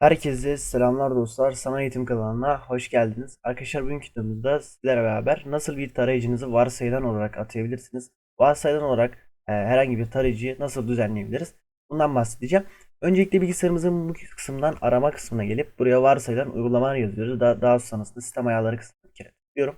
Herkese selamlar dostlar. Sana Eğitim kanalına hoş geldiniz. Arkadaşlar bugünkü videomuzda sizlerle beraber nasıl bir tarayıcınızı varsayılan olarak atayabilirsiniz? Varsayılan olarak e, herhangi bir tarayıcıyı nasıl düzenleyebiliriz? Bundan bahsedeceğim. Öncelikle bilgisayarımızın bu kısımdan arama kısmına gelip buraya varsayılan uygulamalar yazıyoruz. Daha, daha sonrasında sistem ayarları kısmına bir kere tıklıyorum.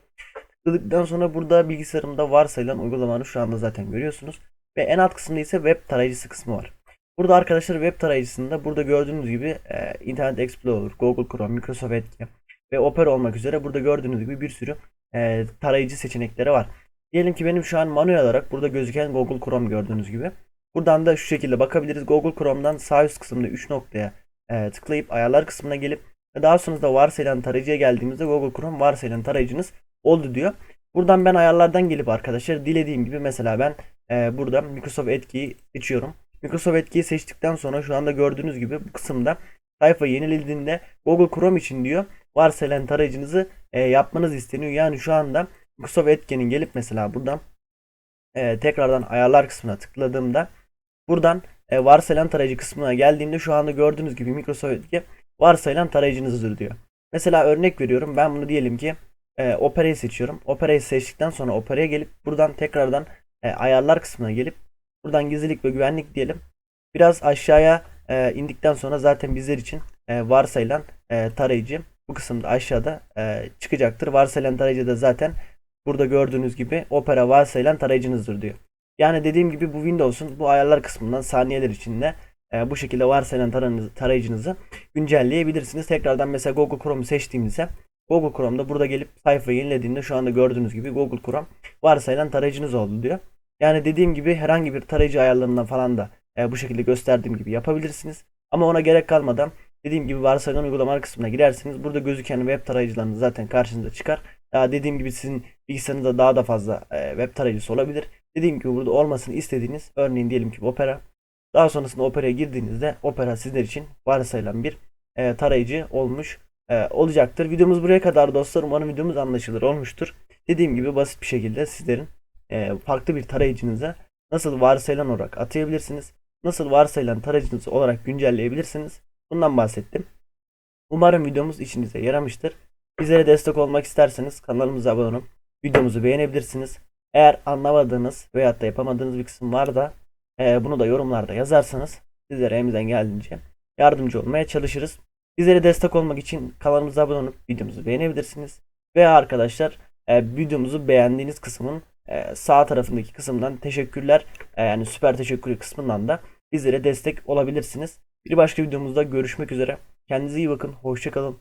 Tıkladıktan sonra burada bilgisayarımda varsayılan uygulamaları şu anda zaten görüyorsunuz. Ve en alt kısımda ise web tarayıcısı kısmı var. Burada arkadaşlar web tarayıcısında burada gördüğünüz gibi e, Internet Explorer, Google Chrome, Microsoft Edge ve Opera olmak üzere burada gördüğünüz gibi bir sürü e, tarayıcı seçenekleri var. Diyelim ki benim şu an manuel olarak burada gözüken Google Chrome gördüğünüz gibi. Buradan da şu şekilde bakabiliriz. Google Chrome'dan sağ üst kısımda 3 noktaya e, tıklayıp ayarlar kısmına gelip daha sonrasında varsayılan tarayıcıya geldiğimizde Google Chrome varsayılan tarayıcınız oldu diyor. Buradan ben ayarlardan gelip arkadaşlar dilediğim gibi mesela ben e, burada Microsoft Edge'yi seçiyorum. Microsoft etkiyi seçtikten sonra şu anda gördüğünüz gibi bu kısımda sayfa yenilediğinde Google Chrome için diyor varsayılan tarayıcınızı e, yapmanız isteniyor. Yani şu anda Microsoft Edge'nin gelip mesela buradan e, tekrardan ayarlar kısmına tıkladığımda buradan e, varsayılan tarayıcı kısmına geldiğimde şu anda gördüğünüz gibi Microsoft Edge varsayılan tarayıcınızdır diyor. Mesela örnek veriyorum ben bunu diyelim ki e, Opera'yı seçiyorum. Opera'yı seçtikten sonra Opera'ya gelip buradan tekrardan e, ayarlar kısmına gelip Buradan gizlilik ve güvenlik diyelim. Biraz aşağıya e, indikten sonra zaten bizler için e, varsayılan e, tarayıcı bu kısımda aşağıda e, çıkacaktır. Varsayılan tarayıcı da zaten burada gördüğünüz gibi Opera varsayılan tarayıcınızdır diyor. Yani dediğim gibi bu Windows'un bu ayarlar kısmından saniyeler içinde e, bu şekilde varsayılan tarayıcınızı güncelleyebilirsiniz. Tekrardan mesela Google Chrome'u seçtiğimizde Google Chrome'da burada gelip sayfayı yenilediğinde şu anda gördüğünüz gibi Google Chrome varsayılan tarayıcınız oldu diyor. Yani dediğim gibi herhangi bir tarayıcı ayarlarından falan da e, bu şekilde gösterdiğim gibi yapabilirsiniz. Ama ona gerek kalmadan dediğim gibi varsayılan uygulamalar kısmına girersiniz. Burada gözüken web tarayıcılarınız zaten karşınıza çıkar. Daha dediğim gibi sizin bilgisayarınızda daha da fazla e, web tarayıcısı olabilir. Dediğim gibi burada olmasını istediğiniz örneğin diyelim ki Opera. Daha sonrasında Opera'ya girdiğinizde Opera sizler için varsayılan bir e, tarayıcı olmuş e, olacaktır. Videomuz buraya kadar dostlar. Umarım videomuz anlaşılır olmuştur. Dediğim gibi basit bir şekilde sizlerin e, farklı bir tarayıcınıza nasıl varsayılan olarak atayabilirsiniz? Nasıl varsayılan tarayıcınız olarak güncelleyebilirsiniz? Bundan bahsettim. Umarım videomuz işinize yaramıştır. Bizlere destek olmak isterseniz kanalımıza abone olup videomuzu beğenebilirsiniz. Eğer anlamadığınız veyahut da yapamadığınız bir kısım var da e, bunu da yorumlarda yazarsanız sizlere elimizden geldiğince yardımcı olmaya çalışırız. Bizlere destek olmak için kanalımıza abone olup videomuzu beğenebilirsiniz. Ve arkadaşlar e, videomuzu beğendiğiniz kısmın e, sağ tarafındaki kısımdan teşekkürler e, yani süper teşekkür kısmından da bizlere destek olabilirsiniz. Bir başka videomuzda görüşmek üzere. Kendinize iyi bakın. Hoşçakalın.